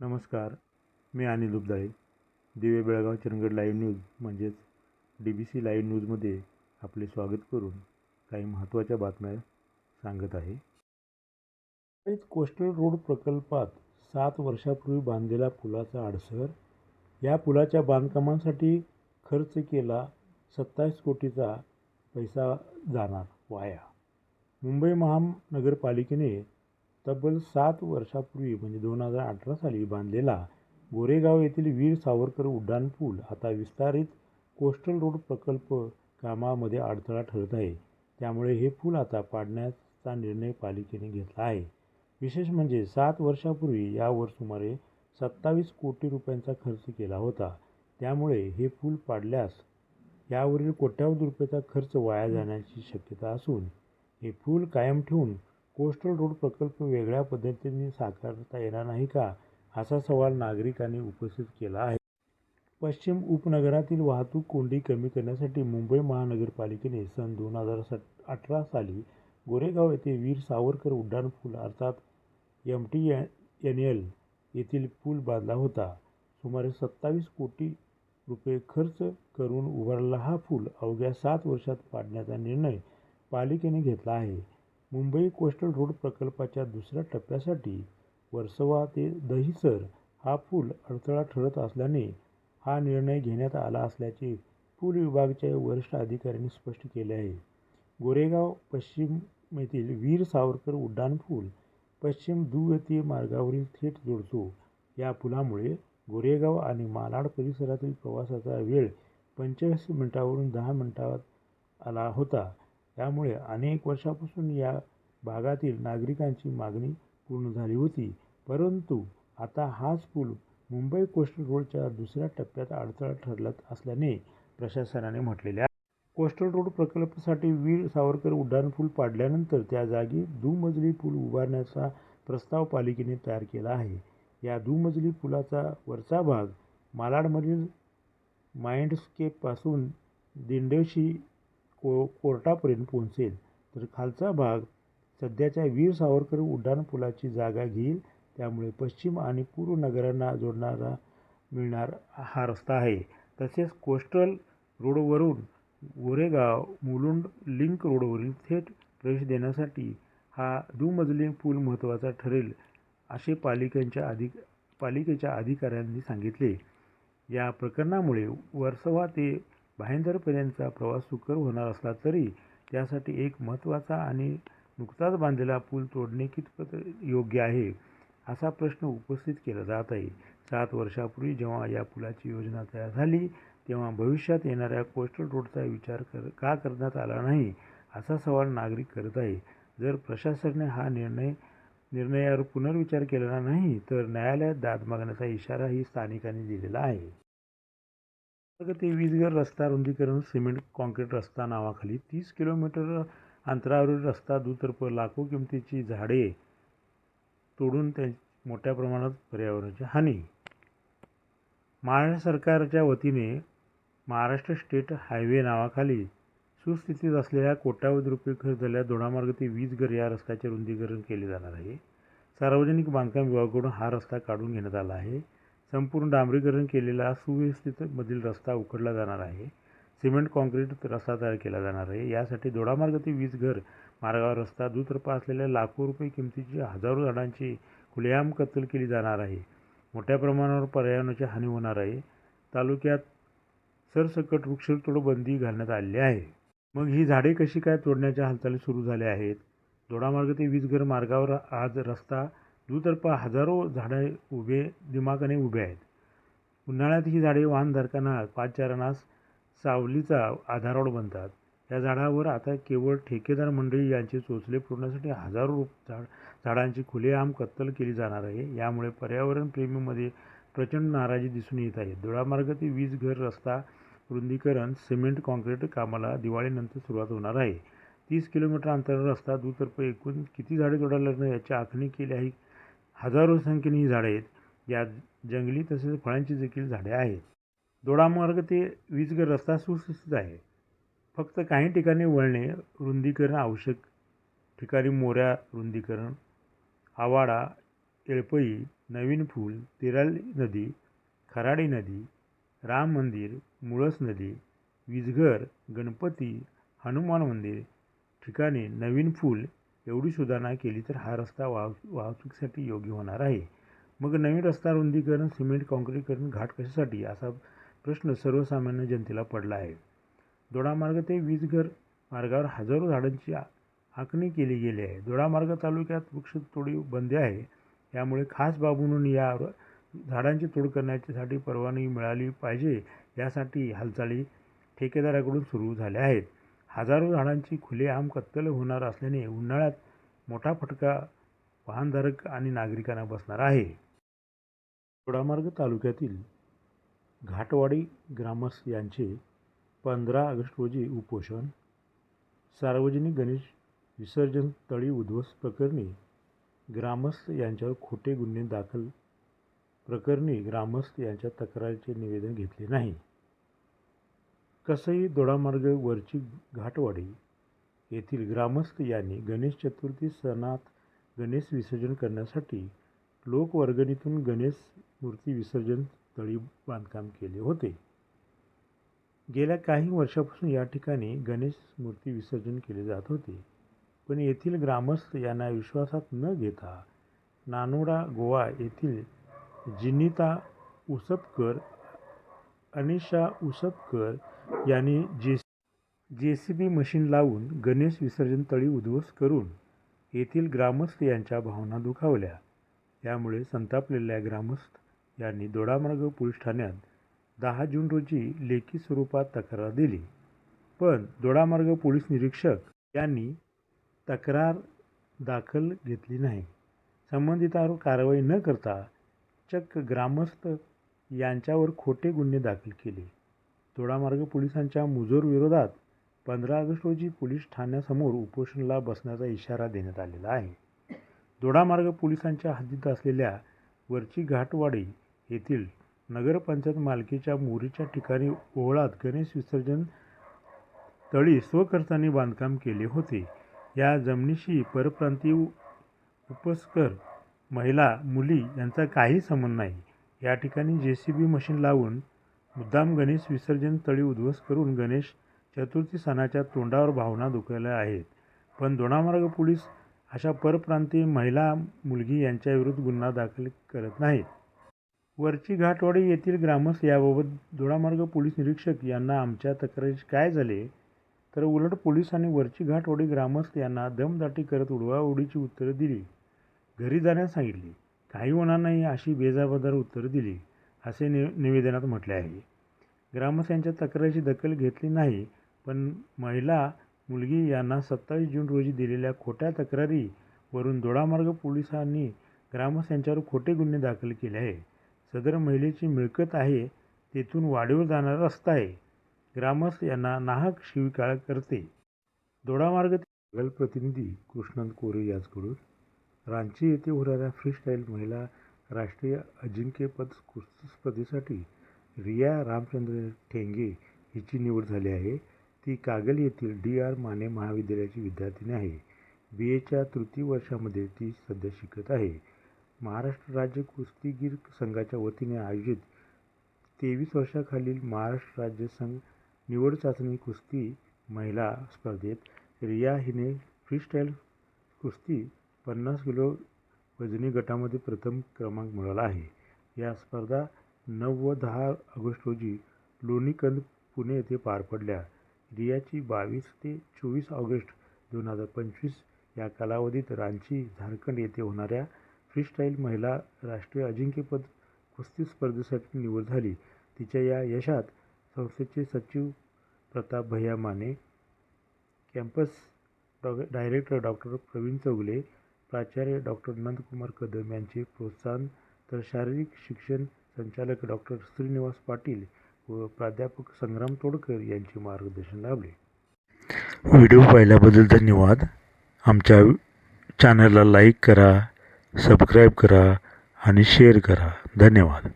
नमस्कार मी अनिल उबदाळे. दिवे बेळगाव चरणगड लाईव्ह न्यूज म्हणजेच डी बी सी लाईव्ह न्यूजमध्ये आपले स्वागत करून काही महत्त्वाच्या बातम्या सांगत आहे. कोस्टल रोड प्रकल्पात सात वर्षापूर्वी बांधलेला पुलाचा आडसर या पुलाच्या बांधकामांसाठी खर्च केला सत्तावीस कोटीचा पैसा जाणार वाया. मुंबई महानगरपालिकेने तब्बल सात वर्षापूर्वी म्हणजे दोन हजार अठरा साली बांधलेला गोरेगाव येथील वीर सावरकर उड्डाणपूल आता विस्तारित कोस्टल रोड प्रकल्प कामामध्ये अडथळा ठरत आहे. त्यामुळे हे पूल आता पाडण्याचा निर्णय पालिकेने घेतला आहे. विशेष म्हणजे सात वर्षापूर्वी यावर सुमारे सत्तावीस कोटी रुपयांचा खर्च केला होता. त्यामुळे हे पूल पाडल्यास यावरील कोट्यावधी रुपयाचा खर्च वाया जाण्याची शक्यता असून हे पूल कायम ठेवून कोस्टल रोड प्रकल्प वेगळ्या पद्धतीने साकारता येणार नाही का असा सवाल नागरिकांनी उपस्थित केला आहे. पश्चिम उपनगरातील वाहतूक कोंडी कमी करण्यासाठी मुंबई महानगरपालिकेने सन दोन हजार सट अठरा साली गोरेगाव येथे वीर सावरकर उड्डाणपूल अर्थात एम टी एन एल येथील पूल बांधला होता. सुमारे सत्तावीस कोटी रुपये खर्च करून उभारलेला हा पूल अवघ्या सात वर्षात पाडण्याचा निर्णय पालिकेने घेतला आहे. मुंबई कोस्टल रोड प्रकल्पाच्या दुसऱ्या टप्प्यासाठी वर्सोवा ते दहिसर हा पूल अडथळा ठरत असल्याने हा निर्णय घेण्यात आला असल्याचे पूल विभागाच्या वरिष्ठ अधिकाऱ्यांनी स्पष्ट केले आहे. गोरेगाव पश्चिम येथील वीर सावरकर उड्डाणपूल पश्चिम द्वितीय मार्गावरील थेट जोडतो. या पुलामुळे गोरेगाव आणि मालाड परिसरातील प्रवासाचा वेळ पंचेचाळीस मिनिटावरून दहा मिनिटात आला होता. त्यामुळे अनेक वर्षापासून या भागातील नागरिकांची मागणी पूर्ण झाली होती. परंतु आता हाच पूल मुंबई कोस्टल रोडच्या दुसऱ्या टप्प्यात अडथळा ठरलत असल्याने प्रशासनाने म्हटलेले आहे. कोस्टल रोड प्रकल्पासाठी वीर सावरकर उड्डाणपूल पाडल्यानंतर त्या जागी दुमजली पूल उभारण्याचा प्रस्ताव पालिकेने तयार केला आहे. या दुमजली पुलाचा वरचा भाग मालाडमधील माइंडस्केपपासून दिंडोशी को कोर्टापर्यंत पोहोचेल. तर खालचा भाग सध्याच्या वीर सावरकर उड्डाणपुलाची जागा घेईल. त्यामुळे पश्चिम आणि पूर्व नगरांना जोडणारा मिळणार हा रस्ता आहे. तसेच कोस्टल रोडवरून गोरेगाव मुलुंड लिंक रोडवरील थेट प्रवेश देण्यासाठी हा दुमजली पूल महत्त्वाचा ठरेल असे पालिकेच्या अधिक पालिकेच्या अधिकाऱ्यांनी सांगितले. या प्रकरणामुळे वर्सोवा ते भाईंदरपर्यंतचा प्रवास सुकर होणार असला तरी त्यासाठी एक महत्त्वाचा आणि नुकताच बांधलेला पूल तोडणे कितपत योग्य आहे असा प्रश्न उपस्थित केला जात आहे. सात वर्षापूर्वी जेव्हा या पुलाची योजना तयार झाली तेव्हा भविष्यात येणाऱ्या कोस्टल रोडचा विचार कर का करण्यात आला नाही असा सवाल नागरिक करत आहे. जर प्रशासनाने हा निर्णय निर्णयावर पुनर्विचार केलेला नाही तर न्यायालयात दाद मागण्याचा इशाराही स्थानिकांनी दिलेला आहे. ते वीजगर रस्ता रुंदीकरण सिमेंट काँक्रीट रस्ता नावाखाली तीस किलोमीटर अंतरावरील रस्ता दुतर्फ लाखो किमतीची झाडे तोडून त्या मोठ्या प्रमाणात पर्यावरणाची हानी. महाराष्ट्र सरकारच्या वतीने महाराष्ट्र स्टेट हायवे नावाखाली सुस्थितीत असलेल्या कोट्यावधी रुपये खर्च झालेल्या दोडामार्ग ते वीजगर या रस्त्याचे रुंदीकरण केले जाणार आहे. सार्वजनिक बांधकाम विभागाकडून हा रस्ता काढून घेण्यात आला आहे. संपूर्ण डांबरीकरण केलेला सुव्यवस्थित मधील रस्ता उखडला जाणार आहे. सिमेंट काँक्रीट रस्ता तयार केला जाणार आहे. यासाठी दोडामार्ग ते वीजघर मार्गावर रस्ता दुतर्फा असलेल्या लाखो रुपये किमतीची हजारो झाडांची खुलेआम कत्तल केली जाणार आहे. मोठ्या प्रमाणावर पर्यावरणाची हानी होणार आहे. तालुक्यात सरसकट वृक्षतोड बंदी घालण्यात आलेली आहे. मग ही झाडे कशी काय तोडण्याच्या हालचाली सुरू झाल्या आहेत? दोडामार्ग ते वीजघर मार्गावर आज रस्ता दुतर्फा हजारो झाडे उभे दिमागाने उभे आहेत. उन्हाळ्यात ही झाडे वाहनधारकांना पादचारणास सावलीचा आधारवड बनतात. या झाडावर आता केवळ ठेकेदार मंडळी यांचे चोचले फोडण्यासाठी हजारो झाड झाडांची खुलेआम कत्तल केली जाणार आहे. यामुळे पर्यावरणप्रेमीमध्ये प्रचंड नाराजी दिसून येत आहे. दोडामार्ग ते वीज घर रस्ता रुंदीकरण सिमेंट कॉन्क्रीट कामाला दिवाळीनंतर सुरुवात होणार आहे. तीस किलोमीटर अंतरावर रस्ता दुतर्फ एकूण किती झाडे तोडायला याची आखणी केली आहे हजारो संख्येने ही झाडे आहेत. यात जंगली तसेच फळांची देखील झाडे आहेत. दोडामार्ग ते वीजगर रस्ता सुस्थितीत आहे. फक्त काही ठिकाणी वळणे रुंदीकरण आवश्यक. ठिकाणी मोऱ्या रुंदीकरण. आवाडा येळपई नवीन फूल तिराली नदी खराडी नदी राम मंदिर मुळस नदी वीजघर गणपती हनुमान मंदिर. ठिकाणी नवीन फूल एवढी सुधारणा केली तर हा रस्ता वाह वाहतुकीसाठी योग्य होणार आहे. मग नवीन रस्ता रुंदीकरण सिमेंट काँक्रीटकरण घाट कशासाठी? असा प्रश्न सर्वसामान्य जनतेला पडला आहे. दोडामार्ग ते वीजघर मार्गावर हजारो झाडांची आखणी केली गेली आहे. दोडामार्ग तालुक्यात वृक्षतोडी बंदी आहे. यामुळे खास बाब म्हणून या झाडांची तोड करण्यासाठी परवानगी मिळाली पाहिजे. यासाठी हालचाली ठेकेदाराकडून सुरू झाल्या आहेत. हजारो झाडांची खुलेआम कत्तल होणार असल्याने उन्हाळ्यात मोठा फटका वाहनधारक आणि नागरिकांना बसणार आहे. दोडामार्ग तालुक्यातील घाटवाडी ग्रामस्थ यांचे पंधरा ऑगस्ट रोजी उपोषण सार्वजनिक गणेश विसर्जन तळी उद्ध्वस्त प्रकरणी ग्रामस्थ यांच्यावर खोटे गुन्हे दाखल प्रकरणी ग्रामस्थ यांच्या तक्रारीचे निवेदन घेतले नाही. कसई दोडामार्ग वरची घाटवाडी येथील ग्रामस्थ यांनी गणेश चतुर्थी सणात गणेश विसर्जन करण्यासाठी लोकवर्गणीतून गणेश मूर्ती विसर्जन तळी बांधकाम केले होते. गेल्या काही वर्षापासून या ठिकाणी गणेश मूर्ती विसर्जन केले जात होते. पण येथील ग्रामस्थ यांना विश्वासात न घेता नानोडा गोवा येथील जिनिता उसपकर अनिशा उसपकर यांनी जे जे सी बी मशीन लावून गणेश विसर्जन तळी उद्ध्वस्त करून येथील ग्रामस्थ यांच्या भावना दुखावल्या. यामुळे संतापलेल्या ग्रामस्थ यांनी दोडामार्ग पोलीस ठाण्यात दहा जून रोजी लेखी स्वरूपात तक्रार दिली. पण दोडामार्ग पोलीस निरीक्षक यांनी तक्रार दाखल घेतली नाही. संबंधितावर कारवाई न करता चक्क ग्रामस्थ यांच्यावर खोटे गुन्हे दाखल केले. दोडामार्ग पोलिसांच्या मुजोर विरोधात पंधरा ऑगस्ट रोजी पोलीस ठाण्यासमोर उपोषणाला बसण्याचा इशारा देण्यात आलेला आहे. दोडामार्ग पोलिसांच्या हद्दीत असलेल्या वरची घाटवाडी येथील नगरपंचायत मालकीच्या मोरीच्या ठिकाणी ओहळात गणेश विसर्जन तळी स्वखर्चाने बांधकाम केले होते. या जमिनीशी परप्रांतीय उपस्कर महिला मुली यांचा काही संबंध नाही. या ठिकाणी जे सी बी मशीन लावून मुद्दाम गणेश विसर्जन तळी उद्ध्वस्त करून गणेश चतुर्थी सणाच्या तोंडावर भावना दुखवल्या आहेत. पण दोणामार्ग पोलीस अशा परप्रांतीय महिला मुलगी यांच्याविरुद्ध गुन्हा दाखल करत नाहीत. वरची घाटवाडी येथील ग्रामस्थ याबाबत दोडामार्ग पोलीस निरीक्षक यांना आमच्या तक्रारीचे काय झाले? तर उलट पोलिसांनी वरची घाटवाडी ग्रामस्थ यांना दमदाटी करत उडवाउडीची उत्तरं दिली. घरी जाण्यास सांगितले. काही होणार नाही अशी बेजाबादार उत्तरं दिली असे नि निवेदनात म्हटले आहे. ग्रामस्थांच्या तक्रारीची दखल घेतली नाही पण महिला मुलगी यांना सत्तावीस जून रोजी दिलेल्या खोट्या तक्रारीवरून दोडामार्ग पोलिसांनी ग्रामस्थांच्यावर खोटे गुन्हे दाखल केले आहे सदर महिलेची मिळकत आहे तेथून वाडीवर जाणारा रस्ता आहे. ग्रामस्थ यांना नाहक शिविकाळ करते. दोडामार्ग जल प्रतिनिधी कृष्णन कोरे याचकडून. रांची येथे होणाऱ्या फ्रीस्टाईल महिला राष्ट्रीय अजिंक्यपद कुस्ती स्पर्धेसाठी रिया रामचंद्र ठेंगे हिची निवड झाली आहे. ती कागल येथील डी आर माने महाविद्यालयाची विद्यार्थिनी आहे. बी एच्या तृतीय वर्षामध्ये ती सध्या शिकत आहे. महाराष्ट्र राज्य कुस्तीगीर संघाच्या वतीने आयोजित तेवीस वर्षाखालील महाराष्ट्र राज्य संघ निवड चाचणी कुस्ती महिला स्पर्धेत रिया हिने फ्रीस्टाईल कुस्ती पन्नास किलो वजनी गटामध्ये प्रथम क्रमांक मिळाला आहे. या स्पर्धा नऊ व दहा ऑगस्ट रोजी लोणीकंद पुणे येथे पार पडल्या. रियाची बावीस ते चोवीस ऑगस्ट दोन हजार पंचवीस या कालावधीत रांची झारखंड येथे होणाऱ्या फ्रीस्टाईल महिला राष्ट्रीय अजिंक्यपद कुस्ती स्पर्धेसाठी निवड झाली. तिच्या या यशात संस्थेचे सचिव प्रताप भैया माने कॅम्पस डॉ डायरेक्टर डॉक्टर प्रवीण चौगले प्राचार्य डॉक्टर नंदकुमार कदम यांचे प्रोत्साहन तर शारीरिक शिक्षण संचालक डॉक्टर श्रीनिवास पाटील व प्राध्यापक संग्राम तोडकर यांचे मार्गदर्शन लाभले. व्हिडिओ पाहिल्याबद्दल धन्यवाद. आमच्या चॅनलला लाईक करा सबस्क्राईब करा आणि शेअर करा. धन्यवाद.